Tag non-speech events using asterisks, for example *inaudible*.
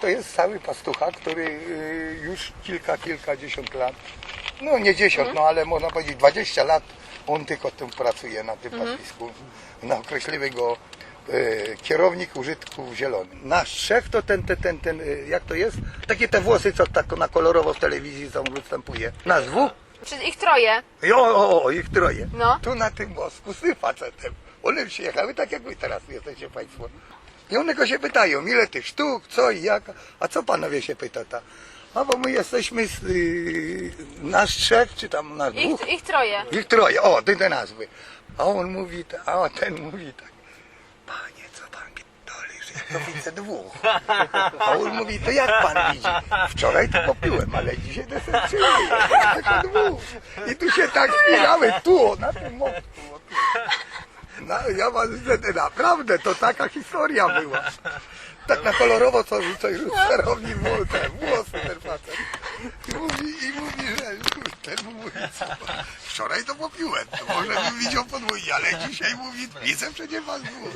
to jest cały pastucha, który y, już kilka, kilkadziesiąt lat, no nie dziesiąt, no ale można powiedzieć 20 lat on tylko tym pracuje na tym pastwisku. Na określiwy go y, kierownik użytków zielonych. Nasz szef to ten, ten, ten, ten, y, jak to jest? Takie te włosy, co tak na kolorowo w telewizji są, występuje. Nasz dwóch? Przez ich troje. I o, o, ich troje. No. Tu na tym mostku z tym facetem. One przyjechały tak jak wy teraz jesteście państwo. I one go się pytają, ile tych sztuk, co i jak. A co panowie się pyta ta? A bo my jesteśmy z, yy, nasz trzech, czy tam nasz dwóch? Ich, ich troje. Ich troje, o, ty te nazwy. A on mówi, ta- a ten mówi tak, panie, co pan pierdolisz, ja to widzę dwóch. A on mówi, to jak pan widzi? Wczoraj to popiłem, ale dzisiaj deserczyłem, tylko *laughs* dwóch. I tu się tak *laughs* chwilamy, tu, na tym mostku. Tu. No, ja was wtedy naprawdę, to taka historia była. Tak na kolorowo, co coś sterowni te włosy ten facet. I mówi, i mówi, że ten mówi, co, wczoraj to popiłem, to może bym widział podwójnie, ale dzisiaj mówi, widzę przecież was dwóch.